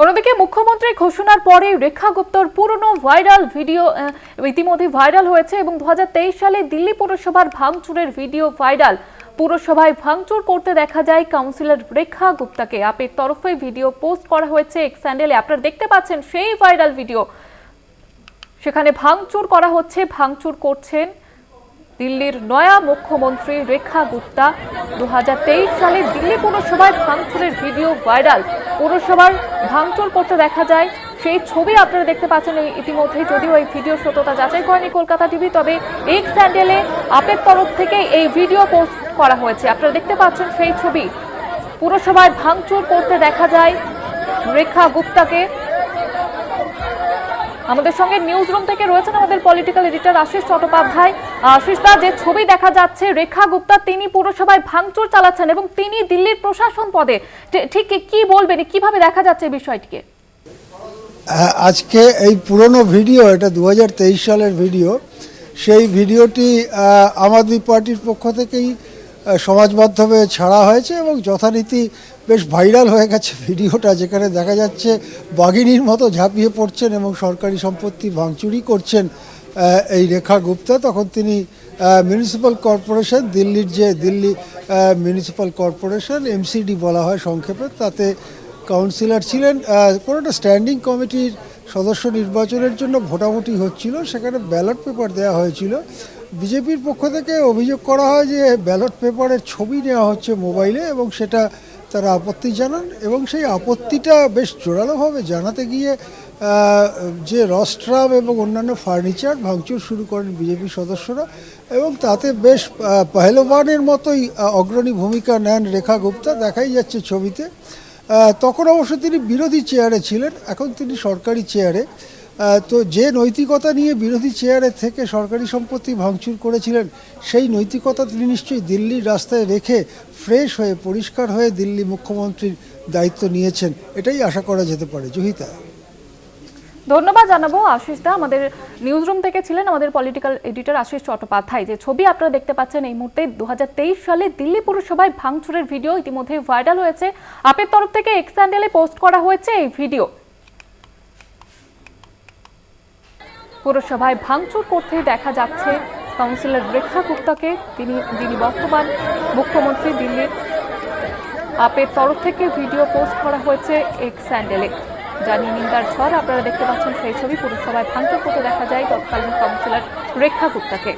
অন্যদিকে মুখ্যমন্ত্রী ঘোষণার পরে রেখা গুপ্তর পুরনো ভাইরাল ভিডিও ইতিমধ্যে ভাইরাল হয়েছে এবং দুহাজার তেইশ সালে দিল্লি পুরসভার ভাঙচুরের ভিডিও ভাইরাল। পুরসভায় ভাঙচুর করতে দেখা যায় কাউন্সিলর রেখা গুপ্তাকে। আপের তরফে ভিডিও পোস্ট করা হয়েছে এক স্যান্ডেলে। আপনারা দেখতে পাচ্ছেন সেই ভাইরাল ভিডিও। সেখানে ভাঙচুর করা হচ্ছে, ভাঙচুর করছেন দিল্লির নয়া মুখ্যমন্ত্রী রেখা গুপ্তা। দু হাজার তেইশ সালে দিল্লি পুরসভায় ভাঙচুরের ভিডিও ভাইরাল। পুরসভার ভাঙচুর করতে দেখা যায়। সেই ছবি আপনারা দেখতে পাচ্ছেন ইতিমধ্যেই। যদিও এই ভিডিও সত্যতা যাচাই করেনি কলকাতা টিভি, তবে এই স্যান্ডেলে আপের তরফ থেকে এই ভিডিও পোস্ট করা হয়েছে। আপনারা দেখতে পাচ্ছেন সেই ছবি। পুরসভায় ভাঙচুর করতে দেখা যায় রেখা গুপ্তাকে। আমাদের সঙ্গে নিউজ রুম থেকে রয়েছেন আমাদের পলিটিক্যাল এডিটর আশিস চট্টোপাধ্যায়। আশিস দা যে ছবি দেখা যাচ্ছে রেখা গুপ্তা তিনি পুরসভায় ভাঙচুর চালাচ্ছেন এবং তিনি দিল্লির প্রশাসন পদে। ঠিক কি বলবেন কীভাবে দেখা যাচ্ছে বিষয়টিকে? হ্যাঁ, আজকে এই পুরনো ভিডিও এটা দু হাজার তেইশ সালের ভিডিও সেই ভিডিওটি আম আদমি পার্টির পক্ষ থেকেই সমাজ মাধ্যমে ছাড়া হয়েছে এবং যথারীতি বেশ ভাইরাল হয়ে গেছে ভিডিওটা, যেখানে দেখা যাচ্ছে বাঘিনীর মতো ঝাঁপিয়ে পড়ছেন এবং সরকারি সম্পত্তি ভাঙচুরি করছেন এই রেখা গুপ্তা। তখন তিনি মিউনিসিপ্যাল কর্পোরেশন দিল্লির যে দিল্লি মিউনিসিপ্যাল কর্পোরেশন এমসিডি বলা হয় সংক্ষেপে, তাতে কাউন্সিলর ছিলেন। কোনো একটা স্ট্যান্ডিং কমিটির সদস্য নির্বাচনের জন্য ভোটাভুটি হচ্ছিল, সেখানে ব্যালট পেপার দেওয়া হয়েছিল। বিজেপির পক্ষ থেকে অভিযোগ করা হয় যে ব্যালট পেপারের ছবি নেওয়া হচ্ছে মোবাইলে এবং সেটা তারা আপত্তি জানান এবং সেই আপত্তিটা বেশ জোরালোভাবে জানাতে গিয়ে যে রস্ট্রাম এবং অন্যান্য ফার্নিচার ভাঙচুর শুরু করেন বিজেপি সদস্যরা এবং তাতে বেশ পহেলবানের মতোই অগ্রণী ভূমিকা নেন রেখা গুপ্তা। দেখাই যাচ্ছে ছবিতে। তখন অবশ্য তিনি বিরোধী চেয়ারে ছিলেন, এখন তিনি সরকারি চেয়ারে তো যে নৈতিকতা নিয়ে বিরোধী চেয়ারে থেকে সরকারি সম্পত্তি ভাঙচুর করেছিলেন, সেই নৈতিকতা তিনি নিশ্চয়ই দিল্লির রাস্তায় রেখে ফ্রেশ হয়ে পরিষ্কার হয়ে দিল্লি মুখ্যমন্ত্রীর দায়িত্ব নিয়েছেন। এটাই আশা করা যেতে পারে। জহিতা। ধন্যবাদ জানাব আশিস দা আমাদের নিউজ রুম থেকে ছিলেন আমাদের পলিটিক্যাল এডিটর আশিস চট্টোপাধ্যায়। যে ছবি আপনারা দেখতে পাচ্ছেন এই মুহূর্তে দু হাজার তেইশ সালে দিল্লি পুরসভায় ভাঙচুরের ভিডিও ইতিমধ্যে ভাইরাল হয়েছে। আপের তরফ থেকে এক্স স্যান্ডেলে পোস্ট করা হয়েছে এই ভিডিও। পুরসভায় ভাঙচুর করতে দেখা যাচ্ছে। কাউন্সিলর রেখা গুপ্তাকে তিনি, যিনি বর্তমান মুখ্যমন্ত্রী দিল্লির আপের তরফ থেকে ভিডিও পোস্ট করা হয়েছে এক স্যান্ডেলে। জানিয়ে নিন্দার ঝড়, আপনারা দেখতে পাচ্ছেন সেই ছবি। পুরসভায় ভাঙচুর করতে দেখা যায় তৎকালীন কাউন্সিলর রেখা গুপ্তাকে।